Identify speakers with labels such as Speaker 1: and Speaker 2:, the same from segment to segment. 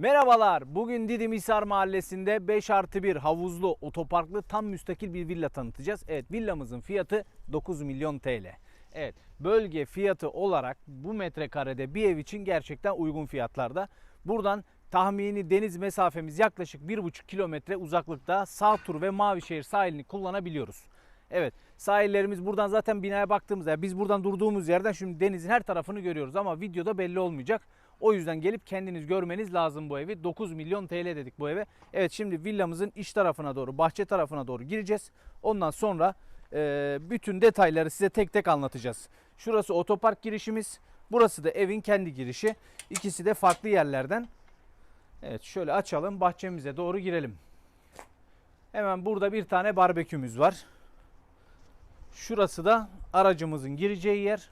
Speaker 1: Merhabalar. Bugün Didim Hisar Mahallesi'nde 5 artı 1 havuzlu otoparklı tam müstakil bir villa tanıtacağız. Evet villamızın fiyatı 9 milyon TL. Evet bölge fiyatı olarak bu metrekarede bir ev için gerçekten uygun fiyatlarda. Buradan tahmini deniz mesafemiz yaklaşık 1,5 kilometre uzaklıkta Sağtur ve Mavişehir sahilini kullanabiliyoruz. Evet sahillerimiz buradan zaten binaya baktığımızda yani biz buradan durduğumuz yerden şimdi denizin her tarafını görüyoruz ama videoda belli olmayacak. O yüzden gelip kendiniz görmeniz lazım bu evi. 9 milyon TL dedik bu eve. Evet şimdi villamızın iç tarafına doğru bahçe tarafına doğru gireceğiz. Ondan sonra e, bütün detayları size tek tek anlatacağız. Şurası otopark girişimiz. Burası da evin kendi girişi. İkisi de farklı yerlerden. Evet şöyle açalım bahçemize doğru girelim. Hemen burada bir tane barbekümüz var. Şurası da aracımızın gireceği yer.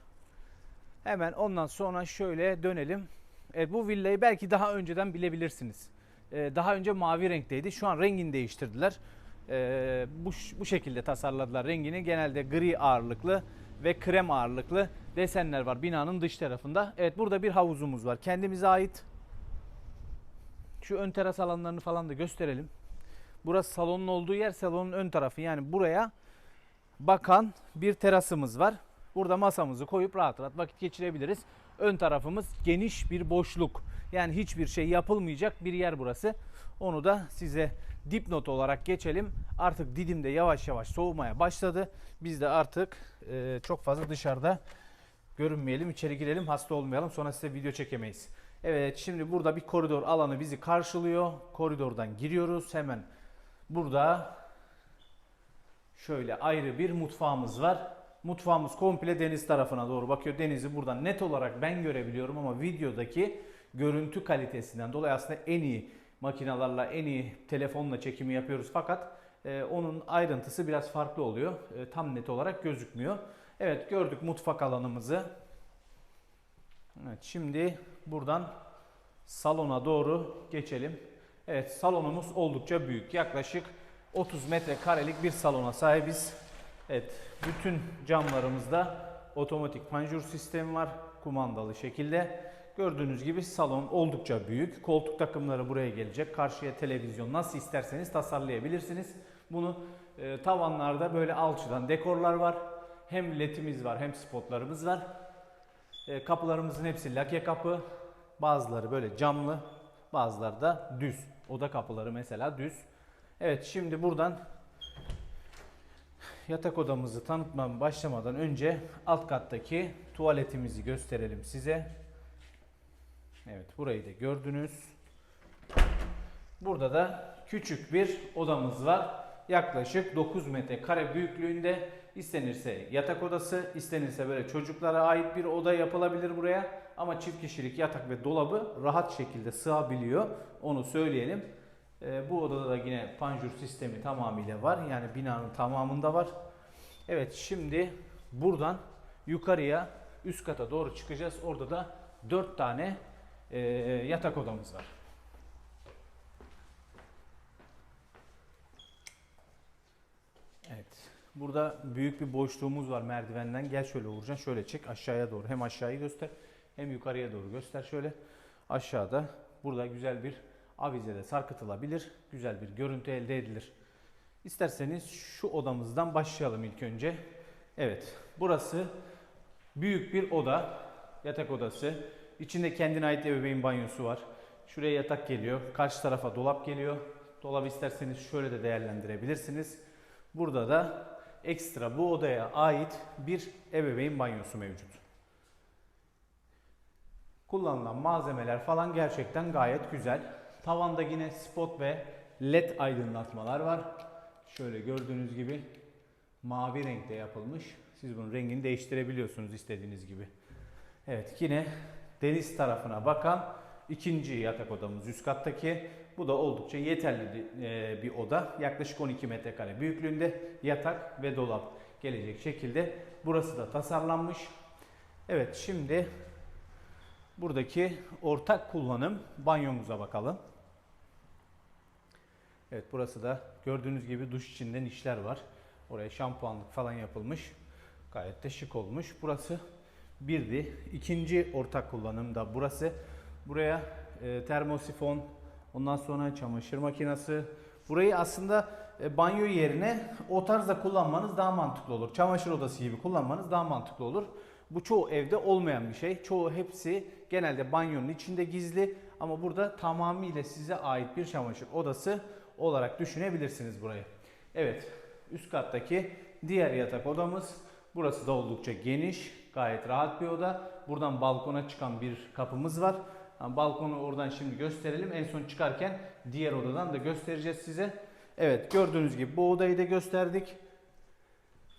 Speaker 1: Hemen ondan sonra şöyle dönelim. Evet, bu villayı belki daha önceden bilebilirsiniz. Ee, daha önce mavi renkteydi. Şu an rengini değiştirdiler. Ee, bu, bu şekilde tasarladılar rengini. Genelde gri ağırlıklı ve krem ağırlıklı desenler var binanın dış tarafında. Evet burada bir havuzumuz var. Kendimize ait. Şu ön teras alanlarını falan da gösterelim. Burası salonun olduğu yer salonun ön tarafı. Yani buraya bakan bir terasımız var. Burada masamızı koyup rahat rahat vakit geçirebiliriz. Ön tarafımız geniş bir boşluk. Yani hiçbir şey yapılmayacak bir yer burası. Onu da size dipnot olarak geçelim. Artık Didim'de yavaş yavaş soğumaya başladı. Biz de artık e, çok fazla dışarıda görünmeyelim, içeri girelim, hasta olmayalım. Sonra size video çekemeyiz. Evet, şimdi burada bir koridor alanı bizi karşılıyor. Koridordan giriyoruz. Hemen burada şöyle ayrı bir mutfağımız var. Mutfağımız komple deniz tarafına doğru bakıyor. Denizi buradan net olarak ben görebiliyorum ama videodaki görüntü kalitesinden dolayı aslında en iyi makinalarla, en iyi telefonla çekimi yapıyoruz. Fakat e, onun ayrıntısı biraz farklı oluyor. E, tam net olarak gözükmüyor. Evet gördük mutfak alanımızı. Evet şimdi buradan salona doğru geçelim. Evet salonumuz oldukça büyük. Yaklaşık 30 metrekarelik bir salona sahibiz. Evet bütün camlarımızda otomatik panjur sistemi var. Kumandalı şekilde. Gördüğünüz gibi salon oldukça büyük. Koltuk takımları buraya gelecek. Karşıya televizyon nasıl isterseniz tasarlayabilirsiniz. Bunu e, tavanlarda böyle alçıdan dekorlar var. Hem ledimiz var hem spotlarımız var. E, kapılarımızın hepsi lake kapı. Bazıları böyle camlı, bazıları da düz. Oda kapıları mesela düz. Evet şimdi buradan yatak odamızı tanıtmam başlamadan önce alt kattaki tuvaletimizi gösterelim size. Evet burayı da gördünüz. Burada da küçük bir odamız var. Yaklaşık 9 metrekare büyüklüğünde istenirse yatak odası, istenirse böyle çocuklara ait bir oda yapılabilir buraya. Ama çift kişilik yatak ve dolabı rahat şekilde sığabiliyor. Onu söyleyelim. Ee, bu odada da yine panjur sistemi tamamıyla var. Yani binanın tamamında var. Evet şimdi buradan yukarıya üst kata doğru çıkacağız. Orada da 4 tane e, yatak odamız var. Evet. Burada büyük bir boşluğumuz var merdivenden. Gel şöyle Uğurcan şöyle çek aşağıya doğru. Hem aşağıyı göster hem yukarıya doğru göster şöyle. Aşağıda burada güzel bir avizede sarkıtılabilir. Güzel bir görüntü elde edilir. İsterseniz şu odamızdan başlayalım ilk önce. Evet. Burası büyük bir oda. Yatak odası. İçinde kendine ait ebeveyn banyosu var. Şuraya yatak geliyor. Karşı tarafa dolap geliyor. Dolabı isterseniz şöyle de değerlendirebilirsiniz. Burada da ekstra bu odaya ait bir ebeveyn banyosu mevcut. Kullanılan malzemeler falan gerçekten gayet güzel. Tavanda yine spot ve led aydınlatmalar var. Şöyle gördüğünüz gibi mavi renkte yapılmış. Siz bunun rengini değiştirebiliyorsunuz istediğiniz gibi. Evet yine deniz tarafına bakan ikinci yatak odamız üst kattaki. Bu da oldukça yeterli e, bir oda. Yaklaşık 12 metrekare büyüklüğünde yatak ve dolap gelecek şekilde. Burası da tasarlanmış. Evet şimdi buradaki ortak kullanım banyomuza bakalım. Evet burası da gördüğünüz gibi duş içinden işler var. Oraya şampuanlık falan yapılmış. Gayet de şık olmuş. Burası birdi. İkinci ortak kullanım da burası. Buraya e, termosifon Ondan sonra çamaşır makinesi. Burayı aslında e, banyo yerine o tarzda kullanmanız daha mantıklı olur. Çamaşır odası gibi kullanmanız daha mantıklı olur. Bu çoğu evde olmayan bir şey. Çoğu hepsi genelde banyonun içinde gizli ama burada tamamıyla size ait bir çamaşır odası olarak düşünebilirsiniz burayı. Evet, üst kattaki diğer yatak odamız. Burası da oldukça geniş, gayet rahat bir oda. Buradan balkona çıkan bir kapımız var. Balkonu oradan şimdi gösterelim. En son çıkarken diğer odadan da göstereceğiz size. Evet, gördüğünüz gibi bu odayı da gösterdik.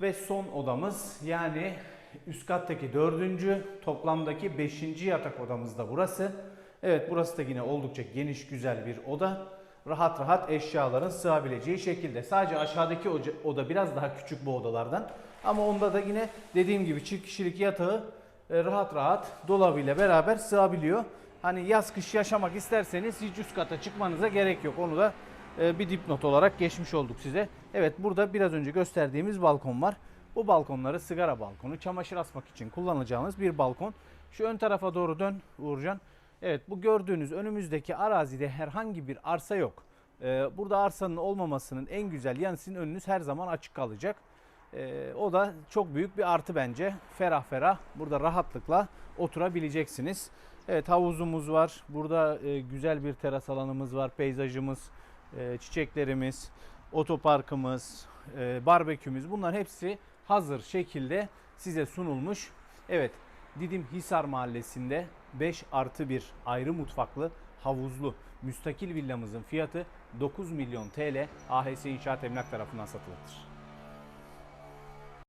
Speaker 1: Ve son odamız yani üst kattaki dördüncü toplamdaki beşinci yatak odamız da burası. Evet burası da yine oldukça geniş güzel bir oda. Rahat rahat eşyaların sığabileceği şekilde. Sadece aşağıdaki oda biraz daha küçük bu odalardan. Ama onda da yine dediğim gibi çift kişilik yatağı e, rahat rahat dolabıyla beraber sığabiliyor. Hani yaz kış yaşamak isterseniz hiç üst kata çıkmanıza gerek yok. Onu da e, bir dipnot olarak geçmiş olduk size. Evet burada biraz önce gösterdiğimiz balkon var. Bu balkonları sigara balkonu, çamaşır asmak için kullanacağınız bir balkon. Şu ön tarafa doğru dön Uğurcan. Evet bu gördüğünüz önümüzdeki arazide herhangi bir arsa yok. Ee, burada arsanın olmamasının en güzel yanı sizin önünüz her zaman açık kalacak. Ee, o da çok büyük bir artı bence. Ferah ferah burada rahatlıkla oturabileceksiniz. Evet havuzumuz var. Burada e, güzel bir teras alanımız var. Peyzajımız, e, çiçeklerimiz, otoparkımız, e, barbekümüz bunlar hepsi hazır şekilde size sunulmuş. Evet Didim Hisar Mahallesi'nde 5 artı 1 ayrı mutfaklı havuzlu müstakil villamızın fiyatı 9 milyon TL AHS İnşaat Emlak tarafından satılıdır.